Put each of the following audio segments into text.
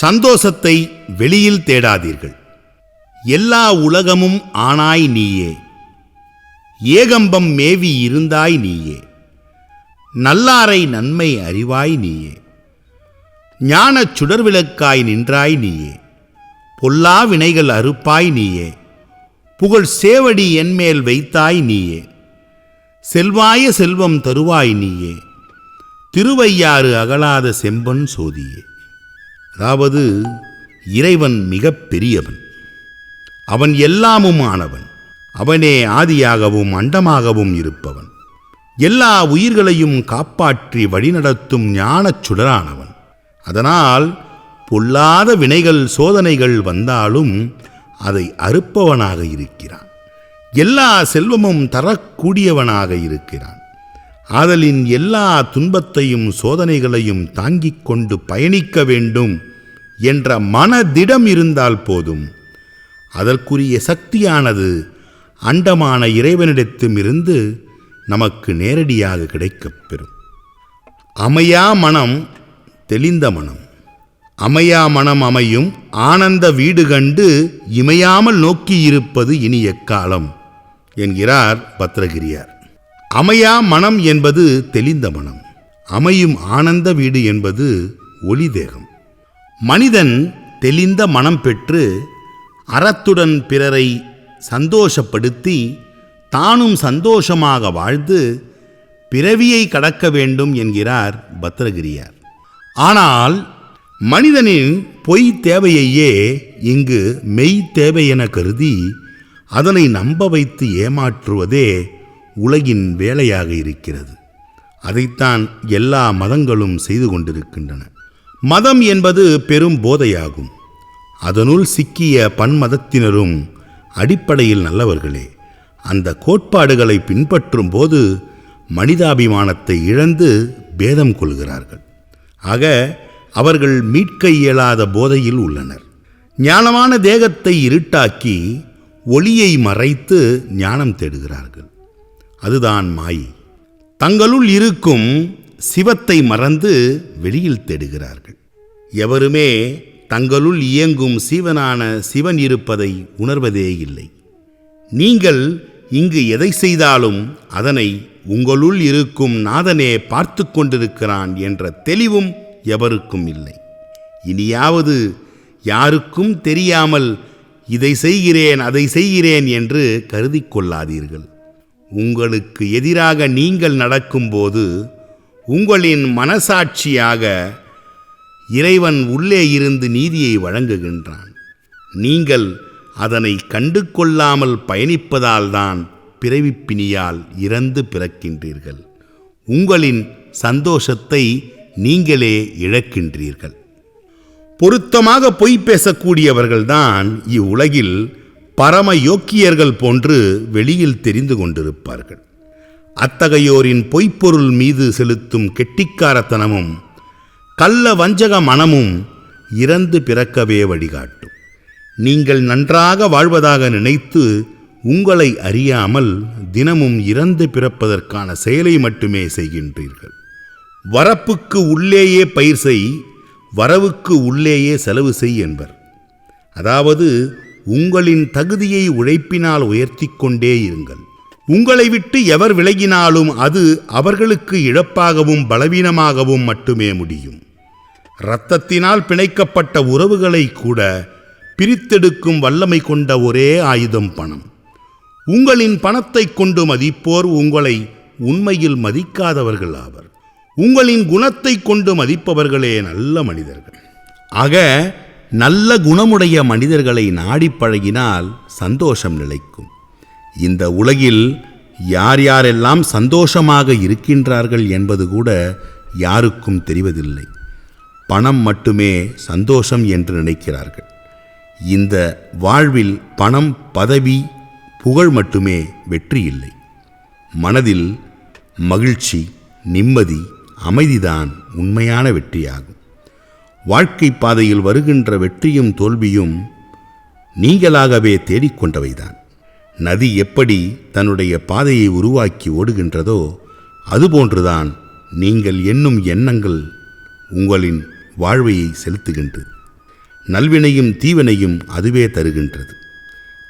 சந்தோஷத்தை வெளியில் தேடாதீர்கள். எல்லா உலகமும் ஆனாய் நீயே. ஏகம்பம் மேவி இருந்தாய் நீயே. நல்லாரை நன்மை அறிவாய் நீயே. ஞானச் சுடர்விளக்காய் நின்றாய் நீயே. பொல்லா வினைகள் அறுப்பாய் நீயே. புகழ் சேவடி என்மேல் வைத்தாய் நீயே. செல்வாய செல்வம் தருவாய் நீயே. திருவையாறு அகலாத செம்பன் சோதியே. அதாவது இறைவன் மிக பெரியவன். அவன் எல்லாமும் ஆனவன். அவனே ஆதியாகவும் அண்டமாகவும் இருப்பவன். எல்லா உயிர்களையும் காப்பாற்றி வழிநடத்தும் ஞானச் சுடரானவன். அதனால் பொல்லாத வினைகள் சோதனைகள் வந்தாலும் அதை அறுப்பவனாக இருக்கிறான். எல்லா செல்வமும் தரக்கூடியவனாக இருக்கிறான். ஆதலின் எல்லா துன்பத்தையும் சோதனைகளையும் தாங்கிக் கொண்டு பயணிக்க வேண்டும் என்ற மனதிடம் இருந்தால் போதும். அதற்குரிய சக்தியானது அண்டமான இறைவனிடத்துமிருந்து நமக்கு நேரடியாக கிடைக்கப் பெறும். அமையா மனம் தெளிந்த மனம். அமையா மனம் அமையும் ஆனந்த வீடு கண்டு இமையாமல் நோக்கியிருப்பது இனி எக்காலம் என்கிறார் பத்ரகிரியார் அமையா மனம் என்பது தெளிந்த மனம். அமையும் ஆனந்த வீடு என்பது ஒளி தேகம். மனிதன் தெளிந்த மனம் பெற்று அறத்துடன் பிறரை சந்தோஷப்படுத்தி தானும் சந்தோஷமாக வாழ்ந்து பிறவியை கடக்க வேண்டும் என்கிறார் பத்ரகிரியார். ஆனால் மனிதனின் பொய் தேவையையே இங்கு மெய் தேவை என கருதி அதனை நம்ப வைத்து ஏமாற்றுவதே உலகின் வேலையாக இருக்கிறது. அதைத்தான் எல்லா மதங்களும் செய்து கொண்டிருக்கின்றன. மதம் என்பது பெரும் போதையாகும். அதனுள் சிக்கிய பன்மதத்தினரும் அடிப்படையில் நல்லவர்களே. அந்த கோட்பாடுகளை பின்பற்றும் போது மனிதாபிமானத்தை இழந்து பேதம் கொள்கிறார்கள். ஆக அவர்கள் மீட்க இயலாத போதையில் உள்ளனர். ஞானமான தேகத்தை இருட்டாக்கி ஒளியை மறைத்து ஞானம் தேடுகிறார்கள். அதுதான் மாயை. தங்களுள் இருக்கும் சிவத்தை மறந்து வெளியில் தேடுகிறார்கள். எவருமே தங்களுள் இயங்கும் சீவனான சிவன் இருப்பதை உணர்வதே இல்லை. நீங்கள் இங்கு எதை செய்தாலும் அதனை உங்களுள் இருக்கும் நாதனே பார்த்து கொண்டிருக்கிறான் என்ற தெளிவும் எவருக்கும் இல்லை. இனியாவது யாருக்கும் தெரியாமல் இதை செய்கிறேன் அதை செய்கிறேன் என்று கருதி கொள்ளாதீர்கள். உங்களுக்கு எதிராக நீங்கள் நடக்கும்போது உங்களின் மனசாட்சியாக இறைவன் உள்ளே இருந்து நீதியை வழங்குகின்றான். நீங்கள் அதனை கண்டு கொள்ளாமல் பயணிப்பதால்தான் பிறவிப்பிணியால் இறந்து பிறக்கின்றீர்கள். உங்களின் சந்தோஷத்தை நீங்களே இழக்கின்றீர்கள். பொருத்தமாக பொய் பேசக்கூடியவர்கள்தான் இவ்வுலகில் பரம யோக்கியர்கள் போன்று வெளியில் தெரிந்து கொண்டிருப்பார்கள். அத்தகையோரின் பொய்ப்பொருள் மீது செலுத்தும் கெட்டிக்காரத்தனமும் கள்ள வஞ்சக மனமும் இறந்து பிறக்கவே வழிகாட்டும். நீங்கள் நன்றாக வாழ்வதாக நினைத்து உங்களை அறியாமல் தினமும் இறந்து பிறப்பதற்கான செயலை மட்டுமே செய்கின்றீர்கள். வரப்புக்கு உள்ளேயே பயிர் செய் வரவுக்கு உள்ளேயே செலவு செய் என்பர். அதாவது உங்களின் தகுதியை உழைப்பினால் உயர்த்தி கொண்டே இருங்கள். உங்களை விட்டு எவர் விலகினாலும் அது அவர்களுக்கு இழப்பாகவும் பலவீனமாகவும் மட்டுமே முடியும். இரத்தத்தினால் பிணைக்கப்பட்ட உறவுகளை கூட பிரித்தெடுக்கும் வல்லமை கொண்ட ஒரே ஆயுதம் பணம். உங்களின் பணத்தை கொண்டு மதிப்போர் உங்களை உண்மையில் மதிக்காதவர்கள் ஆவர். உங்களின் குணத்தை கொண்டு மதிப்பவர்களே நல்ல மனிதர்கள். ஆக நல்ல குணமுடைய மனிதர்களை நாடி பழகினால் சந்தோஷம் நிலைக்கும். இந்த உலகில் யார் யாரெல்லாம் சந்தோஷமாக இருக்கின்றார்கள் என்பது கூட யாருக்கும் தெரிவதில்லை. பணம் மட்டுமே சந்தோஷம் என்று நினைக்கிறார்கள். இந்த வாழ்வில் பணம் பதவி புகழ் மட்டுமே வெற்றி இல்லை. மனதில் மகிழ்ச்சி நிம்மதி அமைதிதான் உண்மையான வெற்றியாகும். வாழ்க்கை பாதையில் வருகின்ற வெற்றியும் தோல்வியும் நீங்களாகவே தேடிக்கொண்டவைதான். நதி எப்படி தன்னுடைய பாதையை உருவாக்கி ஓடுகின்றதோ அதுபோன்றுதான் நீங்கள் எண்ணும் எண்ணங்கள் உங்களின் வாழ்வையை செலுத்துகின்றது. நல்வினையும் தீவினையும் அதுவே தருகின்றது.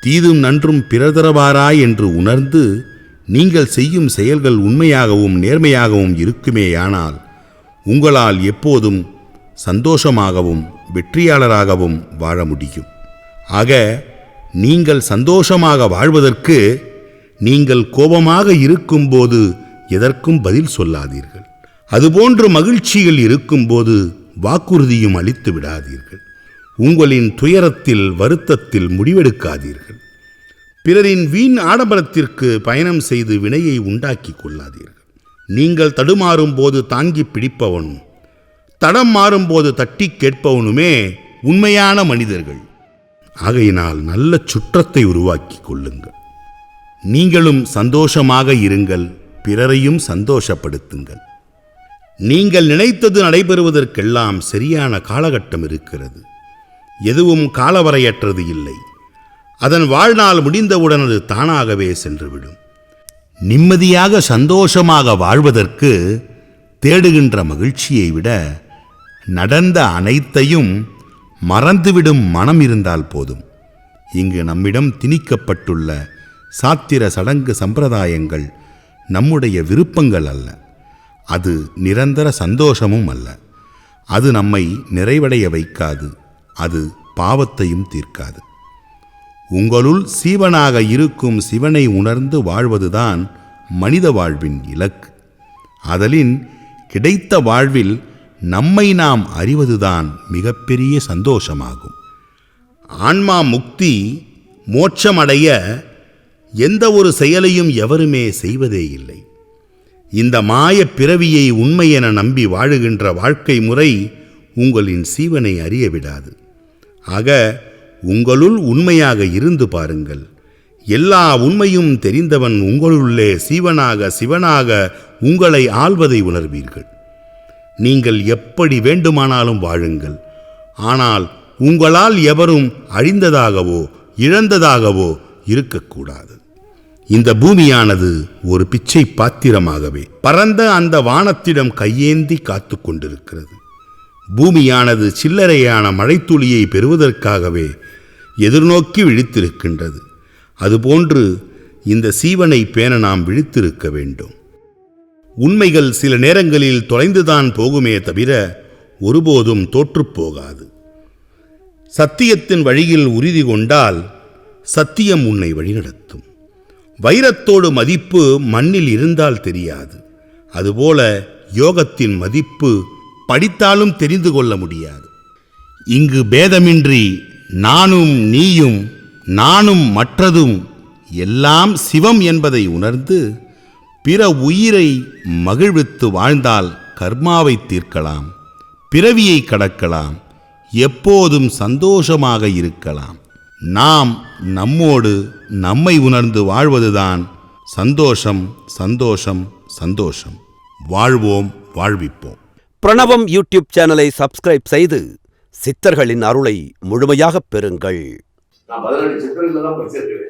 தீதும் நன்றும் பிறதரவாரா என்று உணர்ந்து நீங்கள் செய்யும் செயல்கள் உண்மையாகவும் நேர்மையாகவும் இருக்குமேயானால் உங்களால் எப்போதும் சந்தோஷமாகவும் வெற்றியாளராகவும் வாழ முடியும். ஆக நீங்கள் சந்தோஷமாக வாழ்வதற்கு நீங்கள் கோபமாக இருக்கும்போது எதற்கும் பதில் சொல்லாதீர்கள். அதுபோன்று மகிழ்ச்சியில் இருக்கும்போது வாக்குறுதியும் அளித்து விடாதீர்கள். உங்களின் துயரத்தில் வருத்தத்தில் முடிவெடுக்காதீர்கள். பிறரின் வீண் ஆடம்பரத்திற்கு பயணம் செய்து வினையை உண்டாக்கி கொள்ளாதீர்கள். நீங்கள் தடுமாறும் போது தாங்கி பிடிப்பவனும் தடம் மாறும்போது தட்டி கேட்பவனுமே உண்மையான மனிதர்கள். ஆகையினால் நல்ல சுற்றத்தை உருவாக்கி கொள்ளுங்கள். நீங்களும் சந்தோஷமாக இருங்கள் பிறரையும் சந்தோஷப்படுத்துங்கள். நீங்கள் நினைத்தது நடைபெறுவதற்கெல்லாம் சரியான காலகட்டம் இருக்கிறது. எதுவும் காலவரையற்றது இல்லை. அதன் வாழ்நாள் முடிந்தவுடன் அது தானாகவே சென்றுவிடும். நிம்மதியாக சந்தோஷமாக வாழ்வதற்கு தேடுகின்ற மகிழ்ச்சியை விட நடந்த அனைத்தையும் மறந்துவிடும் மனம் இருந்தால் போதும். இங்கு நம்மிடம் திணிக்கப்பட்டுள்ள சாத்திர சடங்கு சம்பிரதாயங்கள் நம்முடைய விருப்பங்கள் அல்ல. அது நிரந்தர சந்தோஷமும் அல்ல. அது நம்மை நிறைவடைய வைக்காது. அது பாவத்தையும் தீர்க்காது. உங்களுள் சீவனாக இருக்கும் சிவனை உணர்ந்து வாழ்வதுதான் மனித வாழ்வின் இலக்கு. அதலின் கிடைத்த வாழ்வில் நம்மை நாம் அறிவதுதான் மிகப்பெரிய சந்தோஷமாகும். ஆன்மா முக்தி மோட்சமடைய எந்த ஒரு செயலையும் எவருமே செய்வதே இல்லை. இந்த மாய பிறவியை உண்மை என நம்பி வாழுகின்ற வாழ்க்கை முறை உங்களின் சீவனை அறிய விடாது. ஆக உங்களுள் உண்மையாக இருந்து பாருங்கள். எல்லா உண்மையும் தெரிந்தவன் உங்களுள்ளே சீவனாக சிவனாக உங்களை ஆள்வதை உணர்வீர்கள். நீங்கள் எப்படி வேண்டுமானாலும் வாழுங்கள். ஆனால் உங்களால் எவரும் அழிந்ததாகவோ இழந்ததாகவோ இருக்கக்கூடாது. இந்த பூமியானது ஒரு பிச்சை பாத்திரமாகவே பரந்த அந்த வானத்திடம் கையேந்தி காத்து கொண்டிருக்கிறது. பூமியானது சில்லறையான மழைத்துளியை பெறுவதற்காகவே எதிர்நோக்கி விழித்திருக்கின்றது. அதுபோன்று இந்த சீவனை பேண நாம் விழித்திருக்க வேண்டும். உண்மைகள் சில நேரங்களில் தொலைந்துதான் போகுமே தவிர ஒருபோதும் தோற்றுப் போகாது. சத்தியத்தின் வழியில் உறுதி கொண்டால் சத்தியம் உன்னை வழிநடத்தும். வைரத்தோடு மதிப்பு மண்ணில் இருந்தால் தெரியாது. அதுபோல யோகத்தின் மதிப்பு படித்தாலும் தெரிந்து கொள்ள முடியாது. இங்கு பேதமின்றி நானும் நீயும் நானும் மற்றதும் எல்லாம் சிவம் என்பதை உணர்ந்து பிற உயிரை மகிழ்வித்து வாழ்ந்தால் கர்மாவை தீர்க்கலாம் பிறவியை கடக்கலாம் எப்போதும் சந்தோஷமாக இருக்கலாம். நாம் நம்மோடு நம்மை உணர்ந்து வாழ்வதுதான் சந்தோஷம் சந்தோஷம் சந்தோஷம். வாழ்வோம் வாழ்விப்போம். பிரணவம் யூடியூப் சேனலை சப்ஸ்கிரைப் செய்து சித்தர்களின் அருளை முழுமையாகப் பெறுங்கள். நான் பதினெட்டு சித்திரங்கள் தான் படிச்சிருக்கிறேன்.